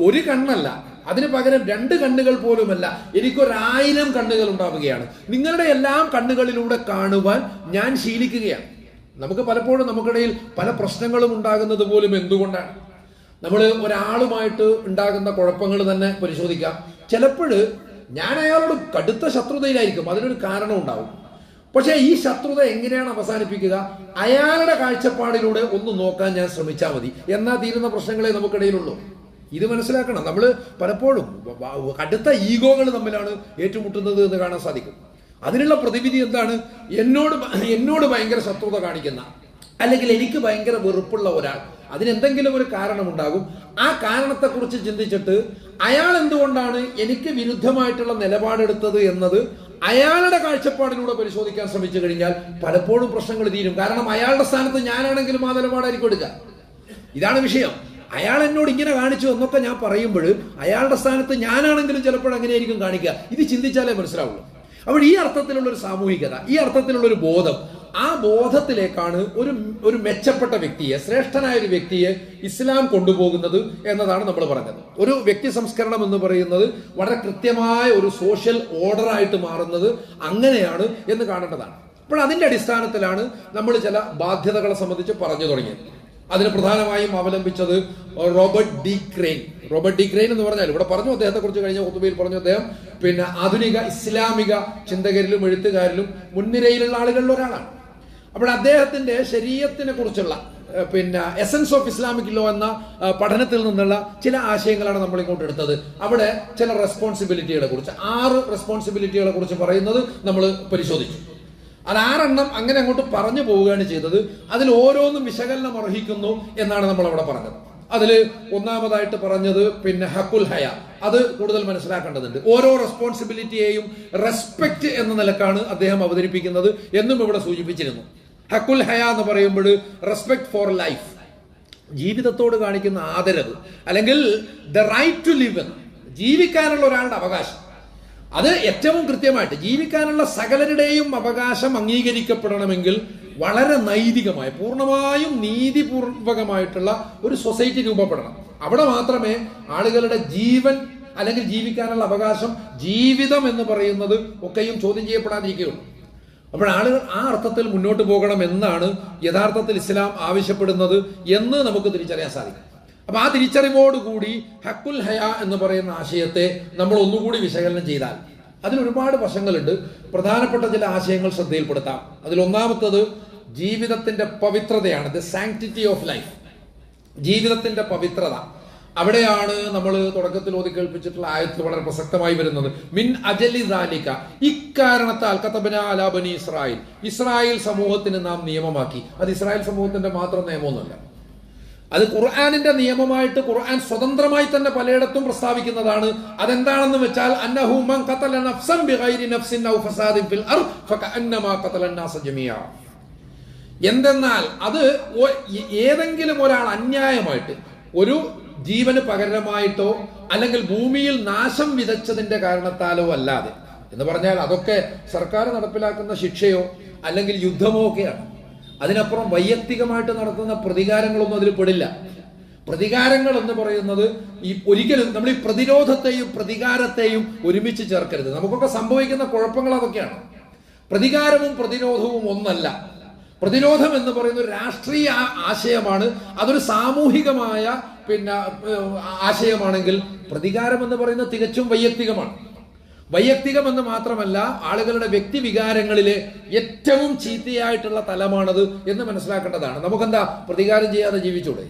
ഒരു കണ്ണല്ല അതിന് പകരം രണ്ട് കണ്ണുകൾ പോലുമല്ല എനിക്കൊരായിരം കണ്ണുകൾ ഉണ്ടാവുകയാണ്. നിങ്ങളുടെ എല്ലാം കണ്ണുകളിലൂടെ കാണുവാൻ ഞാൻ ശീലിക്കുകയാണ്. നമുക്ക് പലപ്പോഴും നമുക്കിടയിൽ പല പ്രശ്നങ്ങളും ഉണ്ടാകുന്നത് പോലും എന്തുകൊണ്ടാണ്? നമ്മൾ ഒരാളുമായിട്ട് ഉണ്ടാകുന്ന കുഴപ്പങ്ങൾ തന്നെ പരിശോധിക്കാം. ചിലപ്പോൾ ഞാൻ അയാളോട് കടുത്ത ശത്രുതയിലായിരിക്കും. അതിനൊരു കാരണം ഉണ്ടാവും. പക്ഷേ ഈ ശത്രുത എങ്ങനെയാണ് അവസാനിപ്പിക്കുക? അയാളുടെ കാഴ്ചപ്പാടിലൂടെ ഒന്ന് നോക്കാൻ ഞാൻ ശ്രമിച്ചാൽ മതി. എന്നാ തീരുന്ന പ്രശ്നങ്ങളെ നമുക്കിടയിലുള്ളൂ. ഇത് മനസ്സിലാക്കണം. നമ്മൾ പലപ്പോഴും കടുത്ത ഈഗോകൾ തമ്മിലാണ് ഏറ്റുമുട്ടുന്നത് എന്ന് കാണാൻ സാധിക്കും. അതിനുള്ള പ്രതിവിധി എന്താണ്? എന്നോട് എന്നോട് ഭയങ്കര ശത്രുത കാണിക്കുന്ന അല്ലെങ്കിൽ എനിക്ക് ഭയങ്കര വെറുപ്പുള്ള ഒരാൾ. അതിനെന്തെങ്കിലും ഒരു കാരണമുണ്ടാകും. ആ കാരണത്തെക്കുറിച്ച് ചിന്തിച്ചിട്ട് അയാൾ എന്തുകൊണ്ടാണ് എനിക്ക് വിരുദ്ധമായിട്ടുള്ള നിലപാടെടുത്തത് എന്നത് അയാളുടെ കാഴ്ചപ്പാടിലൂടെ പരിശോധിക്കാൻ ശ്രമിച്ചു കഴിഞ്ഞാൽ പലപ്പോഴും പ്രശ്നങ്ങൾ തീരും. കാരണം അയാളുടെ സ്ഥാനത്ത് ഞാനാണെങ്കിലും ആ നിലപാടായിരിക്കും എടുക്കുക. ഇതാണ് വിഷയം. അയാൾ എന്നോട് ഇങ്ങനെ കാണിച്ചു എന്നൊക്കെ ഞാൻ പറയുമ്പോൾ അയാളുടെ സ്ഥാനത്ത് ഞാനാണെങ്കിലും ചിലപ്പോൾ അങ്ങനെയായിരിക്കും കാണിക്കുക. ഇത് ചിന്തിച്ചാലേ മനസ്സിലാവുള്ളൂ. അപ്പോൾ ഈ അർത്ഥത്തിലുള്ള ഒരു സാമൂഹികത ഈ അർത്ഥത്തിലുള്ള ഒരു ബോധം ആ ബോധത്തിലേക്കാണ് ഒരു ഒരു മെച്ചപ്പെട്ട വ്യക്തിയെ ശ്രേഷ്ഠനായ ഒരു വ്യക്തിയെ ഇസ്ലാം കൊണ്ടുപോകുന്നത് എന്നതാണ് നമ്മൾ പറഞ്ഞത്. ഒരു വ്യക്തി സംസ്കരണം എന്ന് പറയുന്നത് വളരെ കൃത്യമായ ഒരു സോഷ്യൽ ഓർഡറായിട്ട് മാറുന്നത് അങ്ങനെയാണ് എന്ന് കാണേണ്ടതാണ്. അപ്പോൾ അതിന്റെ അടിസ്ഥാനത്തിലാണ് നമ്മൾ ചില ബാധ്യതകളെ സംബന്ധിച്ച് പറഞ്ഞു തുടങ്ങിയത്. അതിന് പ്രധാനമായും അവലംബിച്ചത് Robert D Crane. Robert D Crane എന്ന് പറഞ്ഞാൽ ഇവിടെ പറഞ്ഞു അദ്ദേഹത്തെ കുറിച്ച് കഴിഞ്ഞ ഒത്തുബയിൽ പറഞ്ഞു അദ്ദേഹം പിന്നെ ആധുനിക ഇസ്ലാമിക ചിന്തകരിലും എഴുത്തുകാരിലും മുൻനിരയിലുള്ള ആളുകളിൽ ഒരാളാണ്. അപ്പോൾ അദ്ദേഹത്തിന്റെ ശരീരത്തിനെ കുറിച്ചുള്ള പിന്നെ എസൻസ് ഓഫ് ഇസ്ലാമിക് ലോ എന്ന പഠനത്തിൽ നിന്നുള്ള ചില ആശയങ്ങളാണ് നമ്മൾ ഇങ്ങോട്ട് എടുത്തത്. അവിടെ ചില റെസ്പോൺസിബിലിറ്റികളെ കുറിച്ച് ആറ് റെസ്പോൺസിബിലിറ്റികളെ കുറിച്ച് പറയുന്നത് നമ്മൾ പരിശോധിച്ചു. അത് ആറെണ്ണം അങ്ങനെ അങ്ങോട്ട് പറഞ്ഞു പോവുകയാണ് ചെയ്തത്. അതിൽ ഓരോന്നും വിശകലനം അർഹിക്കുന്നു എന്നാണ് നമ്മൾ അവിടെ പറഞ്ഞത്. അതിൽ ഒന്നാമതായിട്ട് പറഞ്ഞത് പിന്നെ ഹക്കുൽ ഹയ. അത് കൂടുതൽ മനസ്സിലാക്കേണ്ടതുണ്ട്. ഓരോ റെസ്പോൺസിബിലിറ്റിയെയും റെസ്പെക്ട് എന്ന നിലക്കാണ് അദ്ദേഹം അവതരിപ്പിക്കുന്നത് എന്നും ഇവിടെ സൂചിപ്പിച്ചിരുന്നു. ഹക്കുൽ ഹയ എന്ന് പറയുമ്പോൾ റെസ്പെക്ട് ഫോർ ലൈഫ് ജീവിതത്തോട് കാണിക്കുന്ന ആദരവ്. അല്ലെങ്കിൽ ദ റൈറ്റ് ടു ലിവ് ജീവിക്കാനുള്ള ഒരാളുടെ അവകാശം. അത് ഏറ്റവും കൃത്യമായിട്ട് ജീവിക്കാനുള്ള സകലരുടെയും അവകാശം അംഗീകരിക്കപ്പെടണമെങ്കിൽ വളരെ നൈതികമായ പൂർണമായും നീതിപൂർവകമായിട്ടുള്ള ഒരു സൊസൈറ്റി രൂപപ്പെടണം. അവിടെ മാത്രമേ ആളുകളുടെ ജീവൻ അല്ലെങ്കിൽ ജീവിക്കാനുള്ള അവകാശം ജീവിതം എന്ന് പറയുന്നത് ഒക്കെയും ചോദ്യം ചെയ്യപ്പെടാതിരിക്കുകയുള്ളൂ. അപ്പോൾ ആളുകൾ ആ അർത്ഥത്തിൽ മുന്നോട്ട് പോകണം എന്നാണ് യഥാർത്ഥത്തിൽ ഇസ്ലാം ആവശ്യപ്പെടുന്നത് എന്ന് നമുക്ക് തിരിച്ചറിയാൻ സാധിക്കും. അപ്പൊ ആ തിരിച്ചറിവോടുകൂടി ഹക്കുൽ ഹയ എന്ന് പറയുന്ന ആശയത്തെ നമ്മൾ ഒന്നുകൂടി വിശകലനം ചെയ്താൽ അതിൽ ഒരുപാട് വശങ്ങളുണ്ട്. പ്രധാനപ്പെട്ട ചില ആശയങ്ങൾ ശ്രദ്ധയിൽപ്പെടുത്താം. അതിൽ ഒന്നാമത്തത് ജീവിതത്തിന്റെ പവിത്രതയാണ്. ദ സാങ്ക്ടിറ്റി ഓഫ് ലൈഫ് ജീവിതത്തിന്റെ പവിത്രത. അവിടെയാണ് നമ്മൾ തുടക്കത്തിൽ ഓതി കേൾപ്പിച്ചിട്ടുള്ള ആയത്ത് വളരെ പ്രസക്തമായി വരുന്നത്. മിൻ അജലി ദാലിക ഇക്കാരണത്താൽ കത്തബന അലാ ബനി ഇസ്രായേൽ. ഇസ്രായേൽ സമൂഹത്തിന് നാം നിയമമാക്കി. അത് ഇസ്രായേൽ സമൂഹത്തിന്റെ മാത്രം നിയമമൊന്നുമല്ല. അത് ഖുർആാനിന്റെ നിയമമായിട്ട് ഖുർആൻ സ്വതന്ത്രമായി തന്നെ പലയിടത്തും പ്രസ്താവിക്കുന്നതാണ്. അതെന്താണെന്ന് വെച്ചാൽ എന്തെന്നാൽ അത് ഏതെങ്കിലും ഒരാൾ അന്യായമായിട്ട് ഒരു ജീവന് പകരമായിട്ടോ അല്ലെങ്കിൽ ഭൂമിയിൽ നാശം വിതച്ചതിന്റെ കാരണത്താലോ അല്ലാതെ. എന്ന് പറഞ്ഞാൽ അതൊക്കെ സർക്കാർ നടപ്പിലാക്കുന്ന ശിക്ഷയോ അല്ലെങ്കിൽ യുദ്ധമോ ഒക്കെയാണ്. അതിനപ്പുറം വൈയക്തികമായിട്ട് നടത്തുന്ന പ്രതികാരങ്ങളൊന്നും അതിൽ പെടില്ല. പ്രതികാരങ്ങൾ എന്ന് പറയുന്നത് ഈ ഒരിക്കലും നമ്മൾ ഈ പ്രതിരോധത്തെയും പ്രതികാരത്തെയും ഒരുമിച്ച് ചേർക്കരുത്. നമുക്കൊക്കെ സംഭവിക്കുന്ന കുഴപ്പങ്ങൾ അതൊക്കെയാണ്. പ്രതികാരവും പ്രതിരോധവും ഒന്നല്ല. പ്രതിരോധം എന്ന് പറയുന്ന ഒരു രാഷ്ട്രീയ ആശയമാണ്. അതൊരു സാമൂഹികമായ പിന്നെ ആശയമാണെങ്കിൽ പ്രതികാരം എന്ന് പറയുന്നത് തികച്ചും വൈയക്തികമാണ്. വൈയക്തികം എന്ന് മാത്രമല്ല ആളുകളുടെ വ്യക്തി വികാരങ്ങളിലെ ഏറ്റവും ചീത്തയായിട്ടുള്ള തലമാണത് എന്ന് മനസ്സിലാക്കേണ്ടതാണ്. നമുക്കെന്താ? പ്രതികാരം ചെയ്യാതെ ജീവിച്ചൂടെ?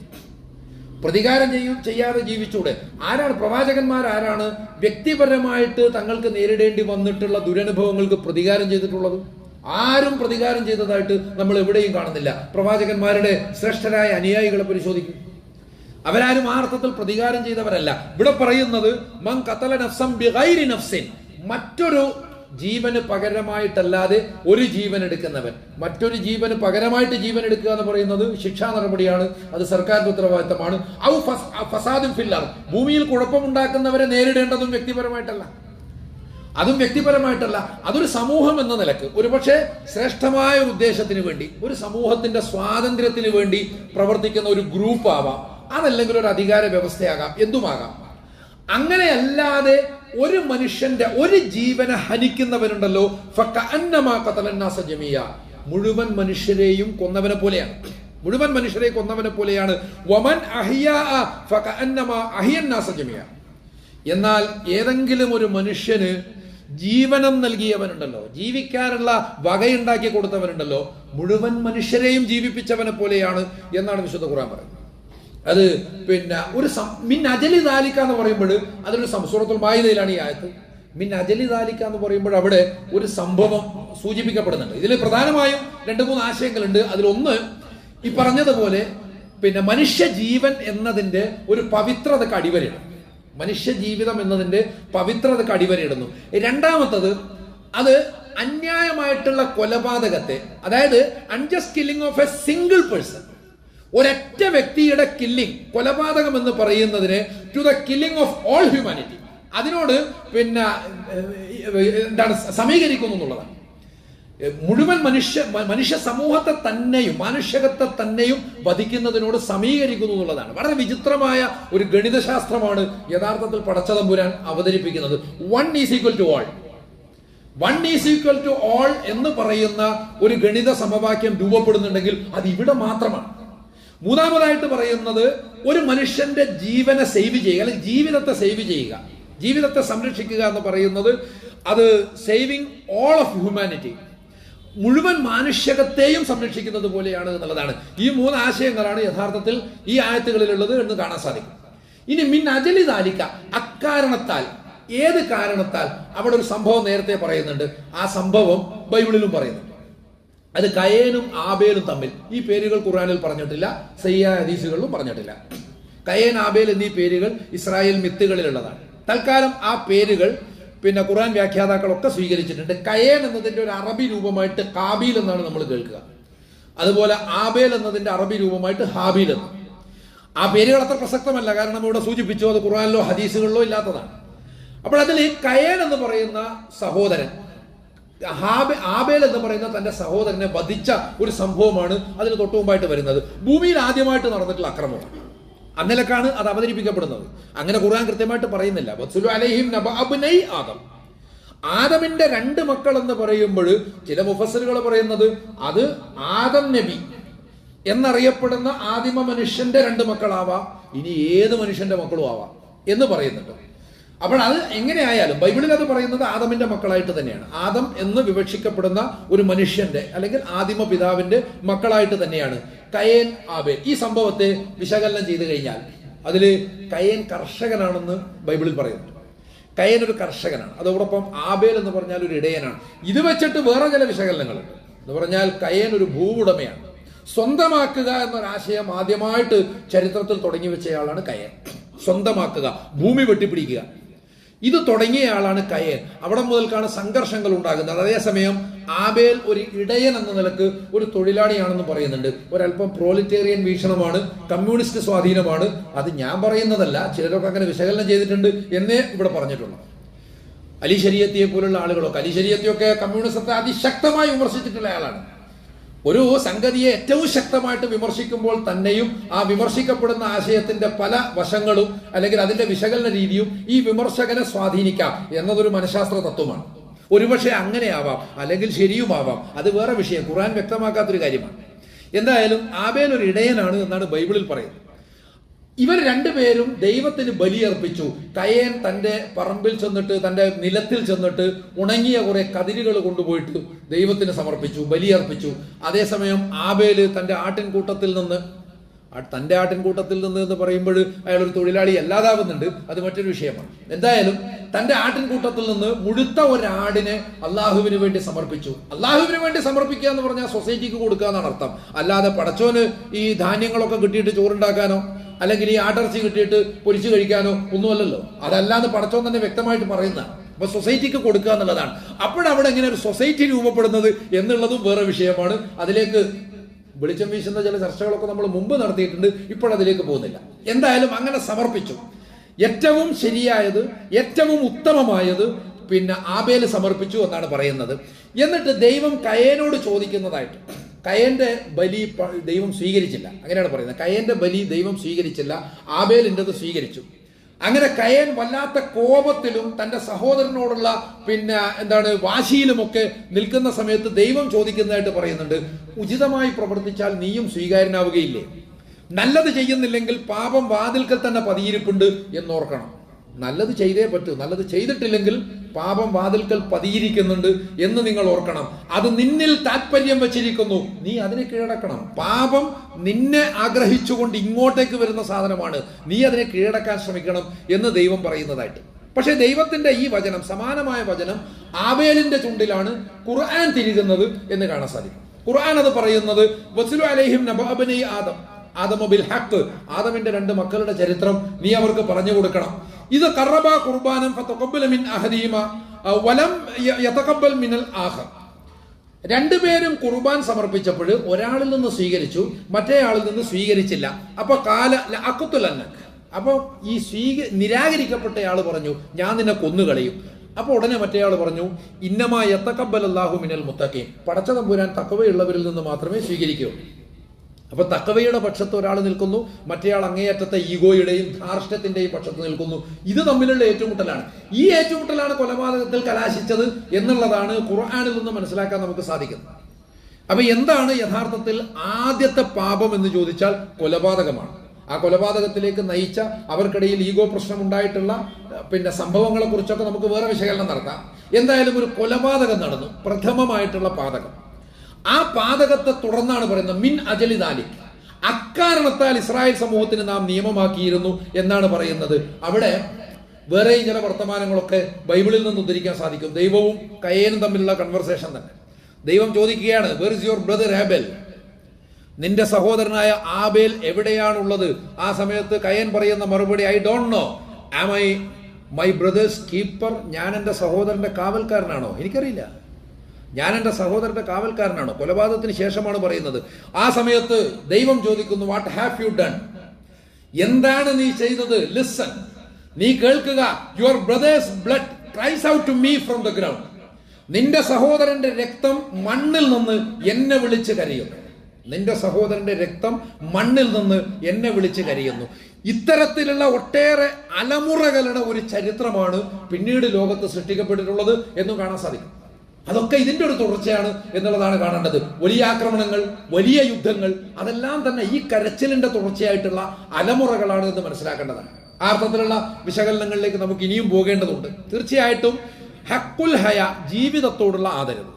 പ്രതികാരം ചെയ്യും ചെയ്യാതെ ജീവിച്ചൂടെ? ആരാണ്? പ്രവാചകന്മാർ ആരാണ് വ്യക്തിപരമായിട്ട് തങ്ങൾക്ക് നേരിടേണ്ടി വന്നിട്ടുള്ള ദുരനുഭവങ്ങൾക്ക് പ്രതികാരം ചെയ്തിട്ടുള്ളത്? ആരും പ്രതികാരം ചെയ്തതായിട്ട് നമ്മൾ എവിടെയും കാണുന്നില്ല. പ്രവാചകന്മാരുടെ ശ്രേഷ്ഠരായ അനുയായികളെ പരിശോധിക്കും. അവരാരും ആ അർത്ഥത്തിൽ പ്രതികാരം ചെയ്തവരല്ല. ഇവിടെ പറയുന്നത് മറ്റൊരു ജീവന് പകരമായിട്ടല്ലാതെ ഒരു ജീവൻ എടുക്കുന്നവൻ. മറ്റൊരു ജീവന് പകരമായിട്ട് ജീവൻ എടുക്കുക എന്ന് പറയുന്നത് ശിക്ഷാ നടപടിയാണ് അത് സർക്കാരിന്റെ ഉത്തരവാദിത്തമാണ്. ഔ ഫസ്- ഫസാദും ഫില്ലർ ഭൂമിയിൽ കുഴപ്പമുണ്ടാക്കുന്നവരെ നേരിടേണ്ടതും വ്യക്തിപരമായിട്ടല്ല. അതും വ്യക്തിപരമായിട്ടല്ല. അതൊരു സമൂഹം എന്ന നിലയ്ക്ക്. ഒരുപക്ഷെ ശ്രേഷ്ഠമായ ഒരു ഉദ്ദേശത്തിന് വേണ്ടി ഒരു സമൂഹത്തിന്റെ സ്വാതന്ത്ര്യത്തിന് വേണ്ടി പ്രവർത്തിക്കുന്ന ഒരു ഗ്രൂപ്പ് ആവാം അതല്ലെങ്കിൽ ഒരു അധികാര വ്യവസ്ഥയാകാം എന്തുമാകാം? അങ്ങനെയല്ലാതെ ഒരു മനുഷ്യന്റെ ഒരു ജീവനെ ഹനിക്കുന്നവരുണ്ടല്ലോ ജമിയ. മുഴുവൻ മനുഷ്യരെയും കൊന്നവനെ പോലെയാണ്. മുഴുവൻ മനുഷ്യരെ കൊന്നവനെ പോലെയാണ്. വമൻ ജമിയ എന്നാൽ ഏതെങ്കിലും ഒരു മനുഷ്യന് ജീവനം നൽകിയവനുണ്ടല്ലോ ജീവിക്കാനുള്ള വകയുണ്ടാക്കി കൊടുത്തവനുണ്ടല്ലോ മുഴുവൻ മനുഷ്യരെയും ജീവിപ്പിച്ചവനെ പോലെയാണ് എന്നാണ് വിശുദ്ധ ഖുർആൻ പറയുന്നത്. അത് പിന്നെ ഒരു മിൻ അജലി ദാലിക്ക എന്ന് പറയുമ്പോൾ അതൊരു സംസ്കൃതത്തിൽ വായുതയിലാണ് ഈ ആയത്ത്. മിൻ അജലി ദാലിക്ക എന്ന് പറയുമ്പോൾ അവിടെ ഒരു സംഭവം സൂചിപ്പിക്കപ്പെടുന്നുണ്ട്. ഇതിൽ പ്രധാനമായും രണ്ട് മൂന്ന് ആശയങ്ങളുണ്ട്. അതിലൊന്ന് ഈ പറഞ്ഞതുപോലെ പിന്നെ മനുഷ്യ ജീവൻ എന്നതിന്റെ ഒരു പവിത്രതക്ക് അടിവരയിടും മനുഷ്യ ജീവിതം എന്നതിന്റെ പവിത്രതക്ക് അടിവരയിടുന്നു. രണ്ടാമത്തത് അത് അന്യായമായിട്ടുള്ള കൊലപാതകത്തെ അതായത് unjust killing of a single person ഒരൊറ്റ വ്യക്തിയുടെ കില്ലിംഗ് കൊലപാതകം എന്ന് പറയുന്നതിന് to the killing of all humanity അതിനോട് പിന്നെ എന്താണ് സമീകരിക്കുന്നു എന്നുള്ളതാണ്. മുഴുവൻ മനുഷ്യ മനുഷ്യ സമൂഹത്തെ തന്നെയും മാനുഷികത്തെ തന്നെയും വധിക്കുന്നതിനോട് സമീകരിക്കുന്നു എന്നുള്ളതാണ്. വളരെ വിചിത്രമായ ഒരു ഗണിതശാസ്ത്രമാണ് യഥാർത്ഥത്തിൽ പടച്ചതമ്പുരാൻ അവതരിപ്പിക്കുന്നത്. One is equal to all one is equal to all എന്ന് പറയുന്ന ഒരു ഗണിത സമവാക്യം രൂപപ്പെടുന്നുണ്ടെങ്കിൽ അത് ഇവിടെ മാത്രമാണ്. മൂന്നാമതായിട്ട് പറയുന്നത് ഒരു മനുഷ്യന്റെ ജീവനെ സേവ് ചെയ്യുക അല്ലെങ്കിൽ ജീവിതത്തെ സേവ് ചെയ്യുക. ജീവിതത്തെ സംരക്ഷിക്കുക എന്ന് പറയുന്നത് അത് സേവിങ് ഓൾ ഓഫ് ഹ്യൂമാനിറ്റി. മുഴുവൻ മാനുഷ്യകത്തെയും സംരക്ഷിക്കുന്നത് പോലെയാണ് എന്നുള്ളതാണ്. ഈ മൂന്ന് ആശയങ്ങളാണ് യഥാർത്ഥത്തിൽ ഈ ആയത്തുകളിലുള്ളത് എന്ന് കാണാൻ സാധിക്കും. ഇനി മിൻ അജലി താലിക്ക അക്കാരണത്താൽ ഏത് കാരണത്താൽ അവിടെ ഒരു സംഭവം നേരത്തെ പറയുന്നുണ്ട്. ആ സംഭവം ബൈബിളിലും പറയുന്നുണ്ട്. അത് കയേനും ആബേലും തമ്മിൽ. ഈ പേരുകൾ ഖുറാനിൽ പറഞ്ഞിട്ടില്ല സയ്യ ഹദീസുകളിലും പറഞ്ഞിട്ടില്ല. കയേൻ ആബേൽ എന്നീ പേരുകൾ ഇസ്രായേൽ മിത്തുകളിലുള്ളതാണ്. തൽക്കാലം ആ പേരുകൾ പിന്നെ ഖുറാൻ വ്യാഖ്യാതാക്കളൊക്കെ സ്വീകരിച്ചിട്ടുണ്ട്. കയേൻ എന്നതിന്റെ ഒരു അറബി രൂപമായിട്ട് കാബീൽ എന്നാണ് നമ്മൾ കേൾക്കുക. അതുപോലെ ആബേൽ എന്നതിന്റെ അറബി രൂപമായിട്ട് ഹാബീൽ എന്ന്. ആ പേരുകൾ അത്ര പ്രസക്തമല്ല. കാരണം ഇവിടെ സൂചിപ്പിച്ചു അത് ഖുറാനിലോ ഹദീസുകളിലോ ഇല്ലാത്തതാണ്. അപ്പോൾ അതിൽ ഈ കയേൻ എന്ന് പറയുന്ന സഹോദരൻ ഹാബെ ആബേൽ എന്ന് പറയുന്ന തന്റെ സഹോദരനെ വധിച്ച ഒരു സംഭവമാണ് അതിന് തൊട്ടു മുമ്പായിട്ട് വരുന്നത്. ഭൂമിയിൽ ആദ്യമായിട്ട് നടന്നിട്ടുള്ള അക്രമം. അന്നലക്കാണ് അത് അവതരിപ്പിക്കപ്പെടുന്നത്. അങ്ങനെ ഖുർആൻ കൃത്യമായിട്ട് പറയുന്നില്ല. അലൈഹിം നബ അബ്നൈ ആദം. ആദമിന്റെ രണ്ട് മക്കൾ എന്ന് പറയുമ്പോൾ ചില മുഫസറുകൾ പറയുന്നത് അത് ആദം നബി എന്നറിയപ്പെടുന്ന ആദിമ മനുഷ്യന്റെ രണ്ട് മക്കളാവാം. ഇനി ഏത് മനുഷ്യന്റെ മക്കളും ആവാം എന്ന് പറയുന്നുണ്ട്. അപ്പോൾ അത് എങ്ങനെയായാലും ബൈബിളിൽ അത് പറയുന്നത് ആദമിന്റെ മക്കളായിട്ട് തന്നെയാണ്. ആദം എന്ന് വിവക്ഷിക്കപ്പെടുന്ന ഒരു മനുഷ്യന്റെ അല്ലെങ്കിൽ ആദിമ പിതാവിന്റെ മക്കളായിട്ട് തന്നെയാണ് കയേൻ ആബേൽ. ഈ സംഭവത്തെ വിശകലനം ചെയ്തു കഴിഞ്ഞാൽ അതിൽ കയേൻ കർഷകനാണെന്ന് ബൈബിളിൽ പറയുന്നു. കയൻ ഒരു കർഷകനാണ്. അതോടൊപ്പം ആബേൽ എന്ന് പറഞ്ഞാൽ ഒരു ഇടയനാണ്. ഇത് വെച്ചിട്ട് വേറെ ചില വിശകലനങ്ങളുണ്ട്. എന്ന് പറഞ്ഞാൽ കയൻ ഒരു ഭൂവുടമയാണ്. സ്വന്തമാക്കുക എന്നൊരാശയം ആദ്യമായിട്ട് ചരിത്രത്തിൽ തുടങ്ങി വെച്ചയാളാണ് കയൻ. സ്വന്തമാക്കുക ഭൂമി വെട്ടിപ്പിടിക്കുക. ഇത് തുടങ്ങിയ ആളാണ് കയൻ. അവിടെ മുതൽക്കാണ് സംഘർഷങ്ങൾ ഉണ്ടാകുന്നത്. അതേസമയം ആബേൽ ഒരു ഇടയൻ എന്ന നിലയ്ക്ക് ഒരു തൊഴിലാളിയാണെന്ന് പറയുന്നുണ്ട്. ഒരല്പം പ്രോലിറ്റേറിയൻ വീക്ഷണമാണ് കമ്മ്യൂണിസ്റ്റ് സ്വാധീനമാണ്. അത് ഞാൻ പറയുന്നതല്ല ചിലരൊക്കെ അങ്ങനെ വിശകലനം ചെയ്തിട്ടുണ്ട് എന്നേ ഇവിടെ പറഞ്ഞിട്ടുള്ളൂ. അലി ശരീയത്തിയെ പോലുള്ള ആളുകളൊക്കെ അലി ശരീയത്തിയൊക്കെ കമ്മ്യൂണിസത്തെ അതിശക്തമായി വിമർശിച്ചിട്ടുള്ള ആളാണ്. ഒരു സംഗതിയെ ഏറ്റവും ശക്തമായിട്ട് വിമർശിക്കുമ്പോൾ തന്നെയും ആ വിമർശിക്കപ്പെടുന്ന ആശയത്തിന്റെ പല വശങ്ങളും അല്ലെങ്കിൽ അതിന്റെ വിശകലന രീതിയും ഈ വിമർശകനെ സ്വാധീനിക്കാം എന്നതൊരു മനഃശാസ്ത്ര തത്വമാണ്. ഒരുപക്ഷെ അങ്ങനെയാവാം അല്ലെങ്കിൽ ശരിയുമാവാം. അത് വേറെ വിഷയം. ഖുറാൻ വ്യക്തമാക്കാത്തൊരു കാര്യമാണ്. എന്തായാലും ആബേൽ ഒരു ഇടയനാണ് എന്നാണ് ബൈബിളിൽ പറയുന്നത്. ഇവർ രണ്ടുപേരും ദൈവത്തിന് ബലിയർപ്പിച്ചു. കയൻ തന്റെ പറമ്പിൽ ചെന്നിട്ട് തന്റെ നിലത്തിൽ ചെന്നിട്ട് ഉണങ്ങിയ കുറെ കതിരുകൾ കൊണ്ടുപോയിട്ട് ദൈവത്തിന് സമർപ്പിച്ചു ബലിയർപ്പിച്ചു. അതേസമയം ആബേൽ തന്റെ ആട്ടിൻകൂട്ടത്തിൽ നിന്ന് തന്റെ ആട്ടിൻകൂട്ടത്തിൽ നിന്ന് എന്ന് പറയുമ്പോൾ അയാൾ ഒരു തൊഴിലാളി അല്ലാതാവുന്നുണ്ട് അത് മറ്റൊരു വിഷയമാണ്. എന്തായാലും തന്റെ ആട്ടിൻകൂട്ടത്തിൽ നിന്ന് മുഴുത്ത ഒരാടിനെ അള്ളാഹുവിന് വേണ്ടി സമർപ്പിച്ചു. അള്ളാഹുവിന് വേണ്ടി സമർപ്പിക്കുക എന്ന് പറഞ്ഞാൽ സൊസൈറ്റിക്ക് കൊടുക്കുക എന്നാണ് അർത്ഥം. അല്ലാതെ പടച്ചോന് ഈ ധാന്യങ്ങളൊക്കെ കിട്ടിയിട്ട് ചോറുണ്ടാക്കാനോ അല്ലെങ്കിൽ ഈ ആട്ടിറച്ചി കിട്ടിയിട്ട് പൊരിച്ചു കഴിക്കാനോ ഒന്നുമല്ലല്ലോ. അതല്ലാതെ പടച്ചോൻ തന്നെ വ്യക്തമായിട്ട് പറയുന്നതാണ്. അപ്പൊ സൊസൈറ്റിക്ക് കൊടുക്കുക എന്നുള്ളതാണ്. അപ്പോഴവിടെ എങ്ങനെ ഒരു സൊസൈറ്റി രൂപപ്പെടുന്നത് എന്നുള്ളതും വേറെ വിഷയമാണ്. അതിലേക്ക് വെളിച്ചം വീശുന്ന ചില ചർച്ചകളൊക്കെ നമ്മൾ മുമ്പ് നടത്തിയിട്ടുണ്ട് ഇപ്പോൾ അതിലേക്ക് പോകുന്നില്ല. എന്തായാലും അങ്ങനെ സമർപ്പിച്ചു. ഏറ്റവും ശരിയായത് ഏറ്റവും ഉത്തമമായത് പിന്നെ ആബേൽ സമർപ്പിച്ചു എന്നാണ് പറയുന്നത്. എന്നിട്ട് ദൈവം കയേനോട് ചോദിക്കുന്നതായിട്ട്. കയന്റെ ബലി ദൈവം സ്വീകരിച്ചില്ല. അങ്ങനെയാണ് പറയുന്നത്. കയന്റെ ബലി ദൈവം സ്വീകരിച്ചില്ല. ആബേലിന്റെത് സ്വീകരിച്ചു. അങ്ങനെ കയൻ വല്ലാത്ത കോപത്തിലും തന്റെ സഹോദരനോടുള്ള പിന്നെ എന്താണ് വാശിയിലുമൊക്കെ നിൽക്കുന്ന സമയത്ത് ദൈവം ചോദിക്കുന്നതായിട്ട് പറയുന്നുണ്ട് ഉചിതമായി പ്രവർത്തിച്ചാൽ നീയും സ്വീകാര്യനാവുകയില്ലേ? നല്ലത് ചെയ്യുന്നില്ലെങ്കിൽ പാപം വാതിൽക്കൽ തന്നെ പതിയിരിപ്പുണ്ട് എന്നോർക്കണം. നല്ലത് ചെയ്തേ പറ്റൂ. നല്ലത് ചെയ്തിട്ടില്ലെങ്കിൽ പാപം വാതിൽക്കൽ പതിയിരിക്കുന്നുണ്ട് എന്ന് നിങ്ങൾ ഓർക്കണം. അത് നിന്നിൽ താല്പര്യം വെച്ചിരിക്കുന്നു. നീ അതിനെ കീഴടക്കണം. പാപം നിന്നെ ആഗ്രഹിച്ചുകൊണ്ട് ഇങ്ങോട്ടേക്ക് വരുന്ന സാധനമാണ്. നീ അതിനെ കീഴടക്കാൻ ശ്രമിക്കണം എന്ന് ദൈവം പറയുന്നതായിട്ട്. പക്ഷേ ദൈവത്തിന്റെ ഈ വചനം സമാനമായ വചനം ആവേലിന്റെ ചുണ്ടിലാണ് ഖുർആൻ തിരികുന്നത് എന്ന് കാണാൻ സാധിക്കും. ഖുർആൻ അത് പറയുന്നത് വസുലു അലൈഹിം നബഅബനി ആദം. ആദമ ബിൽ ഹക്ക് ആദമിന്റെ രണ്ട് മക്കളുടെ ചരിത്രം നീ അവർക്ക് പറഞ്ഞു കൊടുക്കണം. ഇത് കറബ കുർബാനം മിൻ അഹദീമ വലം യ- യതഖബ്ബൽ മിനൽ ആഖർ. രണ്ടുപേരും കുർബാൻ സമർപ്പിച്ചപ്പോൾ ഒരാളിൽ നിന്ന് സ്വീകരിച്ചു മറ്റേയാളിൽ നിന്ന് സ്വീകരിച്ചില്ല. അപ്പൊ കാല അക്കത്തുലന്നക്ക് അപ്പോൾ ഈ സ്വീക നിരാകരിക്കപ്പെട്ടയാൾ പറഞ്ഞു ഞാൻ നിന്നെ കൊന്നുകളയും അപ്പോൾ ഉടനെ മറ്റേയാൾ പറഞ്ഞു ഇന്നമായ യത്തക്കബൽ അള്ളാഹു മിനൽ പടച്ച തമ്പുരാൻ തക്കവയുള്ളവരിൽ നിന്ന് മാത്രമേ സ്വീകരിക്കുകയുള്ളൂ. അപ്പൊ തക്കവയുടെ പക്ഷത്ത് ഒരാൾ നിൽക്കുന്നു മറ്റേയാൾ അങ്ങേയറ്റത്തെ ഈഗോയുടെയും ധാർഷ്ട്യത്തിന്റെയും പക്ഷത്ത് നിൽക്കുന്നു. ഇത് തമ്മിലുള്ള ഏറ്റുമുട്ടലാണ്. ഈ ഏറ്റുമുട്ടലാണ് കൊലപാതകത്തിൽ കലാശിച്ചത് എന്നുള്ളതാണ് ഖുർആാനിൽ നിന്ന് മനസ്സിലാക്കാൻ നമുക്ക് സാധിക്കുന്നത്. അപ്പൊ എന്താണ് യഥാർത്ഥത്തിൽ ആദ്യത്തെ പാപം എന്ന് ചോദിച്ചാൽ കൊലപാതകമാണ്. ആ കൊലപാതകത്തിലേക്ക് നയിച്ച അവർക്കിടയിൽ ഈഗോ പ്രശ്നം ഉണ്ടായിട്ടുള്ള പിന്നെ സംഭവങ്ങളെ കുറിച്ചൊക്കെ നമുക്ക് വേറെ വിശകലനം നടത്താം. എന്തായാലും ഒരു കൊലപാതകം നടന്നു. പ്രഥമമായിട്ടുള്ള പാതകം. ആ പാതകത്തെ തുടർന്നാണ് പറയുന്നത് മിൻ അജലി ദാലിക്. അക്കാരണത്താൽ ഇസ്രായേൽ സമൂഹത്തിന് നാം നിയമമാക്കിയിരുന്നു എന്നാണ് പറയുന്നത്. അവിടെ വേറെയും ചില വർത്തമാനങ്ങളൊക്കെ ബൈബിളിൽ നിന്ന് ഉദ്ധരിക്കാൻ സാധിക്കും. ദൈവവും കയ്യനും തമ്മിലുള്ള കൺവെർസേഷൻ തന്നെ. ദൈവം ചോദിക്കുകയാണ് where is your brother Abel നിന്റെ സഹോദരനായ ആബേൽ എവിടെയാണുള്ളത്? ആ സമയത്ത് കയൻ പറയുന്ന മറുപടി I don't know am I my brother's keeper ഞാൻ എന്റെ സഹോദരന്റെ കാവൽക്കാരനാണോ? എനിക്കറിയില്ല. ഞാൻ എന്റെ സഹോദരന്റെ കാവൽക്കാരനാണ്. കൊലപാതകത്തിന് ശേഷമാണ് പറയുന്നത്. ആ സമയത്ത് ദൈവം ചോദിക്കുന്നു വാട്ട് ഹാവ് യു ഡൺ എന്താണ് നീ ചെയ്തത്? ലിസൺ നീ കേൾക്കുക. Your brother's blood cries out to me from the ground നിന്റെ സഹോദരന്റെ രക്തം മണ്ണിൽ നിന്ന് എന്നെ വിളിച്ച് കരയുന്നു. നിന്റെ സഹോദരന്റെ രക്തം മണ്ണിൽ നിന്ന് എന്നെ വിളിച്ച് കരയുന്നു. ഇത്തരത്തിലുള്ള ഒട്ടേറെ അലമുറകളുടെ ഒരു ചരിത്രമാണ് പിന്നീട് ലോകത്ത് സൃഷ്ടിക്കപ്പെട്ടിട്ടുള്ളത് എന്നും കാണാൻ സാധിക്കും. അതൊക്കെ ഇതിന്റെ ഒരു തുടർച്ചയാണ് എന്നുള്ളതാണ് കാണേണ്ടത്. വലിയ ആക്രമണങ്ങൾ വലിയ യുദ്ധങ്ങൾ അതെല്ലാം തന്നെ ഈ കരച്ചിലിന്റെ തുടർച്ചയായിട്ടുള്ള അലമുറകളാണ് എന്ന് മനസ്സിലാക്കേണ്ടതാണ്. ആ അർത്ഥത്തിലുള്ള വിശകലനങ്ങളിലേക്ക് നമുക്ക് ഇനിയും പോകേണ്ടതുണ്ട്. തീർച്ചയായിട്ടും ഹക്കുൽ ഹയ ജീവിതത്തോടുള്ള ആദരവ്.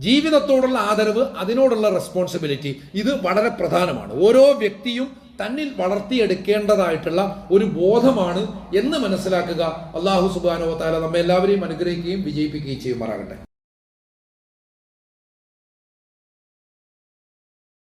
ജീവിതത്തോടുള്ള ആദരവ് അതിനോടുള്ള റെസ്പോൺസിബിലിറ്റി ഇത് വളരെ പ്രധാനമാണ്. ഓരോ വ്യക്തിയും തന്നിൽ വളർത്തിയെടുക്കേണ്ടതായിട്ടുള്ള ഒരു ബോധമാണ് എന്ന് മനസ്സിലാക്കുക. അള്ളാഹു സുബാനോ താല നമ്മെ എല്ലാവരെയും അനുഗ്രഹിക്കുകയും വിജയിപ്പിക്കുകയും ചെയ്യുമാറാകട്ടെ.